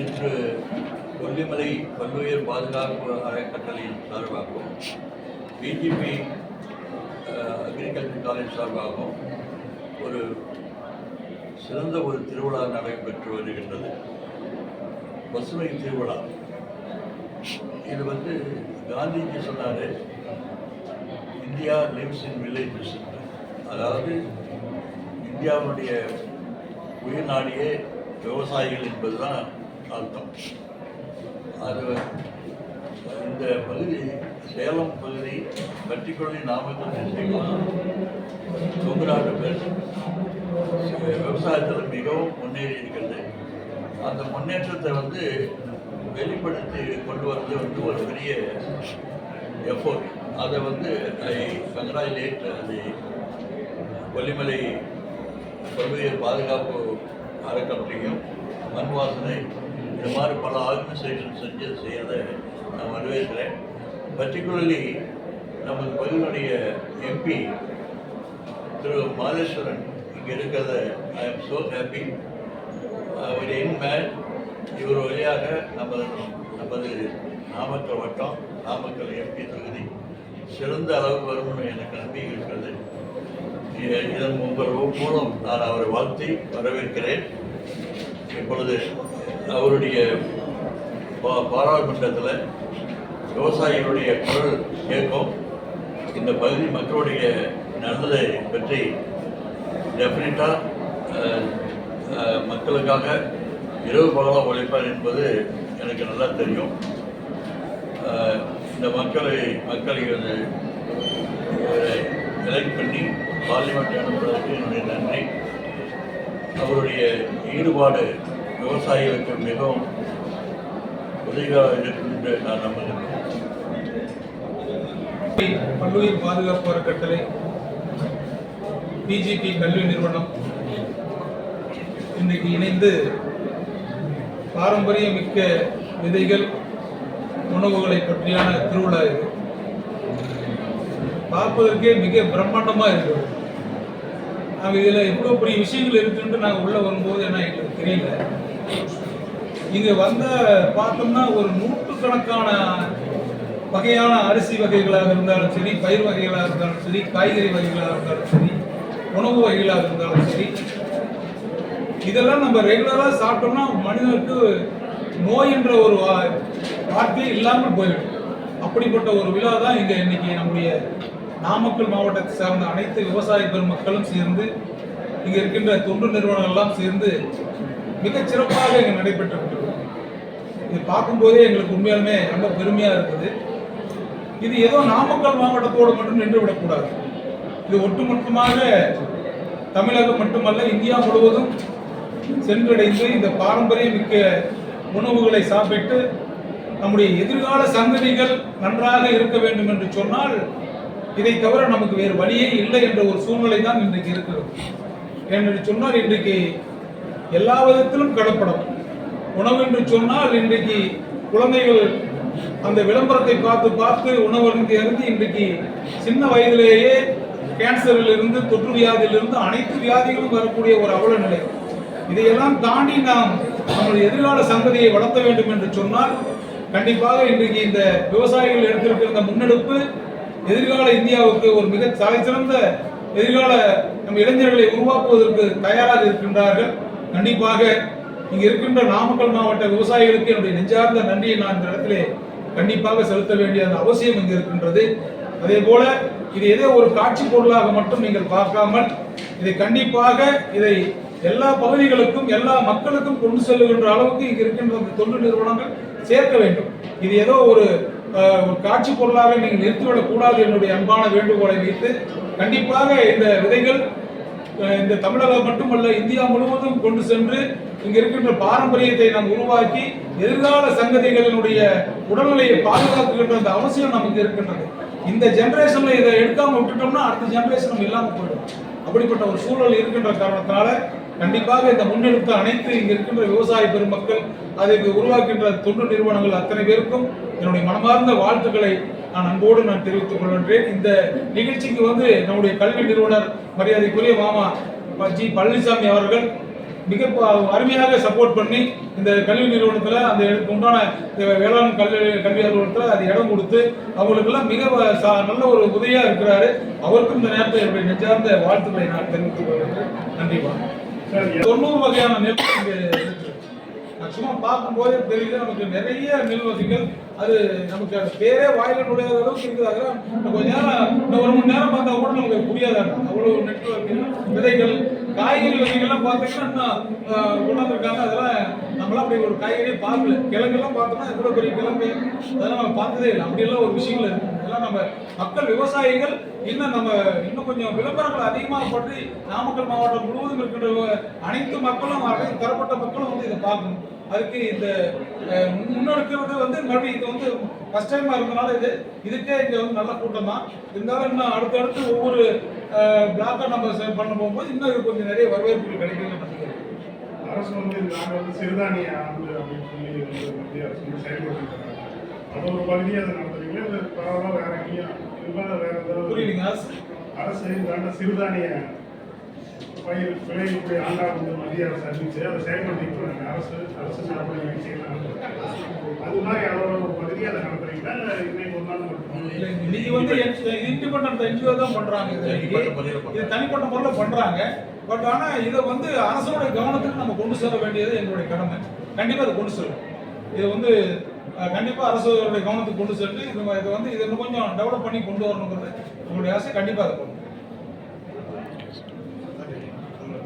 இன்று கொல்லிமலை பல்லுயிர் பாதுகாப்பு அறக்கட்டளையின் சார்பாகவும் பிஜிபி அக்ரிகல்ச்சர் காலேஜ் சார்பாகவும் ஒரு சிறந்த ஒரு திருவிழா நடைபெற்று வருகின்றது. பசுமை திருவிழா. இது வந்து காந்திஜி சொன்னார் இந்தியா லிவ்ஸ் இன் வில்லேஜஸ் அதாவது இந்தியாவுடைய உயிர் நாடியே விவசாயிகள் என்பதுதான் அர்த்தம் அது இந்த பகுதி சேலம் பகுதி பர்டிகுலர்லி நாமக்கல் டிஸ்ட்ரிக்ட் தூங்குநாட்டு பேர். விவசாயத்தில் மிகவும் முன்னேறி இருக்கிறது. அந்த முன்னேற்றத்தை வந்து வெளிப்படுத்தி கொண்டு வரது வந்து ஒரு பெரிய எஃபோர்ட் அதை வந்து ஐ கங்கராஜுலேட் அது கொல்லிமலை பல்வேறு பாதுகாப்பு அறக்கட்டளையும் மண் வாசனை இந்த மாதிரி பல ஆர்கனைசேஷன் செஞ்சு செய்யறதை நான் வரவேற்கிறேன். பர்டிகுலர்லி நமது பகுதியினுடைய எம்பி திரு மாதேஸ்வரன் இங்கே இருக்கிறத ஐ எம் ஸோ ஹாப்பி அவர் என் மேன் இவர் வழியாக நமது நமது நாமக்கல் வட்டம் நாமக்கல் எம்பி தொகுதி சிறந்த அளவு வரும்னு எனக்கு நம்பிக்கை இருக்கிறது. இதன் உங்கள் மூலம் நான் அவரை வாழ்த்தி வரவேற்கிறேன். இப்பொழுது அவருடைய பா- பாராளுமன்றத்தில் விவசாயிகளுடைய குரல் கேட்கும். இந்த பகுதி மக்களுடைய நல்லதை பற்றி டெஃபினட்டாக மக்களுக்காக இரவு பகலாக உழைப்பார் என்பது எனக்கு நல்லா தெரியும். இந்த மக்களை மக்களை வந்து எலெக்ட் பண்ணி பார்லிமெண்ட் அனுப்புவதற்கு என்னுடைய நன்றி. அவருடைய ஈடுபாடு விவசாயிகளுக்கு மிகவும் உதவியாக இருக்கும் என்று நான் நம்புகிறேன் பல்லுயிர் பாதுகாப்பு அறக்கட்டளை பிஜிபி கல்வி நிறுவனம் இன்றைக்கு இணைந்து பாரம்பரிய மிக்க விதைகள் உணவுகளை பற்றியான திருவிழா இது. பார்ப்பதற்கே மிக பிரம்மாண்டமாக இருக்கிறது. நாங்கள் இதில் எவ்வளோ பெரிய விஷயங்கள் இருக்குன்ட்டு நாங்கள் உள்ளே வரும்போது என்ன எங்களுக்கு தெரியல. இங்கே வந்த பார்த்தோம்னா ஒரு நூற்றுக்கணக்கான வகையான அரிசி வகைகளாக இருந்தாலும் சரி பயிர் வகைகளாக இருந்தாலும் சரி காய்கறி வகைகளாக இருந்தாலும் சரி உணவு வகைகளாக இருந்தாலும் சரி இதெல்லாம் நம்ம ரெகுலராக சாப்பிட்டோம்னா மனிதனுக்கு நோய் என்ற ஒரு வா- வார்த்தையே இல்லாமல் போயிடும். அப்படிப்பட்ட ஒரு விழா தான் இங்கே இன்னைக்கு நம்முடைய நாமக்கல் மாவட்டத்தை சார்ந்த அனைத்து விவசாய பெருமக்களும் சேர்ந்து இங்கே இருக்கின்ற தொண்டு நிறுவனங்கள் எல்லாம் சேர்ந்து மிக சிறப்பாக இங்கே நடைபெற்று இது பார்க்கும்போதே எங்களுக்கு உண்மையாலுமே ரொம்ப பெருமையாக இருக்குது. இது ஏதோ நாமக்கல் மாவட்டத்தோடு மட்டும் நின்று விடக்கூடாது. இது ஒட்டுமொத்தமாக தமிழகம் மட்டுமல்ல இந்தியா முழுவதும் சென்றடைந்து இந்த பாரம்பரிய மிக்க உணவுகளை சாப்பிட்டு நம்முடைய எதிர்கால சங்கதிகள் நன்றாக இருக்க வேண்டும் என்று சொன்னால் இதை தவிர நமக்கு வேறு வழியே இல்லை என்ற ஒரு சூழ்நிலை தான் இன்றைக்கு இருக்கிறது. என்று சொன்னால் இன்றைக்கு எல்லா விதத்திலும் கடப்படும். உணவு என்று சொன்னால் இன்றைக்கு குழந்தைகள் அந்த விளம்பரத்தை பார்த்து பார்த்து உணவு அருந்தி அருந்து இன்றைக்கு சின்ன வயதிலேயே கேன்சரில் இருந்து தொற்று வியாதியிலிருந்து அனைத்து வியாதிகளும் வரக்கூடிய ஒரு அவல நிலை. இதையெல்லாம் தாண்டி நாம் நம்முடைய எதிர்கால சந்ததியை வளர்த்த வேண்டும் என்று சொன்னால் கண்டிப்பாக இன்றைக்கு இந்த விவசாயிகள் எடுத்திருக்கிற இந்த முன்னெடுப்பு எதிர்கால இந்தியாவுக்கு ஒரு மிக தலைசிறந்த எதிர்கால நம் இளைஞர்களை உருவாக்குவதற்கு தயாராக இருக்கின்றார்கள். கண்டிப்பாக இங்கே இருக்கின்ற நாமக்கல் மாவட்ட விவசாயிகளுக்கு என்னுடைய நெஞ்சார்ந்த நன்றியை நான் இந்த இடத்திலே கண்டிப்பாக செலுத்த வேண்டிய அந்த அவசியம் இங்கு இருக்கின்றது. அதே போல இது ஏதோ ஒரு காட்சி பொருளாக மட்டும் நீங்கள் பார்க்காமல் இதை கண்டிப்பாக இதை எல்லா பகுதிகளுக்கும் எல்லா மக்களுக்கும் கொண்டு செல்லுகின்ற அளவுக்கு இங்கு இருக்கின்ற அந்த தொண்டு நிறுவனங்கள் சேர்க்க வேண்டும். இது ஏதோ ஒரு ஒரு காட்சி பொருளாக நீங்கள் நிறுத்திவிடக் கூடாது என்னுடைய அன்பான வேண்டுகோளை வைத்து கண்டிப்பாக இந்த விதைகள் இந்த தமிழகம் மட்டுமல்ல இந்தியா முழுவதும் கொண்டு சென்று இங்க இருக்கின்ற பாரம்பரியத்தை நாம் உருவாக்கி எதிர்கால சங்கதிகளினுடைய உடல்நிலையை பாதுகாக்குகின்ற அந்த அவசியம் நமக்கு இருக்கின்றது. இந்த ஜென்ரேஷன்ல இதை எடுக்காம விட்டுட்டோம்னா அடுத்த ஜெனரேஷன் இல்லாம போயிடும். அப்படிப்பட்ட ஒரு சூழல் இருக்கின்ற காரணத்தினால கண்டிப்பாக இந்த முன்னெடுத்த அனைத்து இங்க இருக்கின்ற விவசாய பெருமக்கள் அதை உருவாக்கின்ற தொண்டு நிறுவனங்கள் அத்தனை பேருக்கும் என்னுடைய மனமார்ந்த வாழ்த்துக்களை நான் அன்போடு நான் தெரிவித்துக் கொள்கின்றேன். இந்த நிகழ்ச்சிக்கு வந்து நம்முடைய கல்வி நிறுவனர் மரியாதைக்குரிய மாமா ஜி. பழனிசாமி அவர்கள் மிக அருமையாக சப்போர்ட் பண்ணி இந்த கல்வி நிறுவனத்தில் அந்த உண்டான இந்த வேளாண் கல்வி கல்வி அலுவலகத்தில் அது இடம் கொடுத்து அவங்களுக்கெல்லாம் மிக நல்ல ஒரு உதவியாக இருக்கிறாரு. அவருக்கும் இந்த நேரத்தில் என்னுடைய நெஞ்சார்ந்த வாழ்த்துக்களை நான் தெரிவித்துக் கொள்கிறேன் நன்றி தொண்ணூறு வகையான நெல் இங்கே சும்மா பார்க்கும்போதே தெரியுது நமக்கு நிறைய நெல் வகைகள் அது நமக்கு அது பேரே வாயில நுழையாத அளவுக்கு இருக்குது. இன்னும் கொஞ்ச நேரம் ஒரு மணி நேரம் பார்த்தா கூட நமக்கு புரியாத. அவ்வளோ நெட்ஒர்க் விதைகள் காய்கறி வகைகள்லாம் பார்த்தீங்கன்னா இன்னும் ஆஹ், கொண்டாந்துருக்காங்க. அதெல்லாம் நம்மளாம் அப்படி ஒரு காய்கறியே பார்க்கல. கிழங்கெல்லாம் பார்த்தோம்னா எவ்வளோ பெரிய கிழங்கு. அதெல்லாம் நம்ம பார்த்ததே இல்லை. அப்படியெல்லாம் ஒரு விஷயங்கள் இருக்கு. அதெல்லாம் நம்ம மக்கள் விவசாயிகள் இன்னும் நம்ம இன்னும் கொஞ்சம் விளம்பரங்கள் அதிகமாக பற்றி நாமக்கல் மாவட்டம் முழுவதும் இருக்கின்ற அனைத்து மக்களும் அனைத்து தரப்பட்ட மக்களும் வந்து இதை பார்க்கணும். அதுக்கு இந்த முன்னெடுக்கிறது வந்து மறுபடியும் இது வந்து ஃபர்ஸ்ட் டைமாக இருந்தனால இது இதுக்கே இங்கே வந்து நல்ல கூட்டம் தான் இருந்தாலும் இன்னும் அடுத்தடுத்து ஒவ்வொரு பிளாக்கை நம்ம பண்ண போகும்போது இன்னும் கொஞ்சம் நிறைய வரவேற்புகள் கிடைக்கும்னு நினைக்கிறேன் அரசு வந்து நாங்கள் வந்து சிறுதானிய ஆண்டு அப்படின்னு சொல்லி மத்திய அரசு வந்து இருக்காங்க. அது ஒரு பகுதியை அதை நடத்துறீங்களா? இல்லை பரவாயில்ல வேற எங்கேயும் இல்லை வேற ஏதாவது புரியலைங்க அரசு? அரசு இந்த சிறுதானிய பயிர் விளைவிக்கூடிய ஆண்டா வந்து மத்திய அரசு அறிவிச்சு அதை செயல்படுத்திட்டு இருக்காங்க. அரசு அரசு சார்பு நிகழ்ச்சிகள் நடத்துறாங்க. அது மாதிரி அதோட ஒரு பகுதியை அதை நடத்துறீங்களா இல்லை இன்னைக்கு ஒரு நாள் மட்டும் இல்லை, இன்னைக்கு வந்து இண்டிபெண்ட் என்ஜிஓ தான் பண்றாங்க. இது தனிப்பட்ட முறையில பண்றாங்க. பட் ஆனா இதை வந்து அரசோட கவனத்துக்கு நம்ம கொண்டு செல்ல வேண்டியது எங்களுடைய கடமை. கண்டிப்பா அதை கொண்டு செல்லும் இது வந்து அஹ், கண்டிப்பா அரசோட கவனத்துக்கு கொண்டு சென்று இது இதை வந்து இதை இன்னும் கொஞ்சம் டெவலப் பண்ணி கொண்டு வரணுங்கிறது உங்களுடைய ஆசை. கண்டிப்பா அதை கொண்டு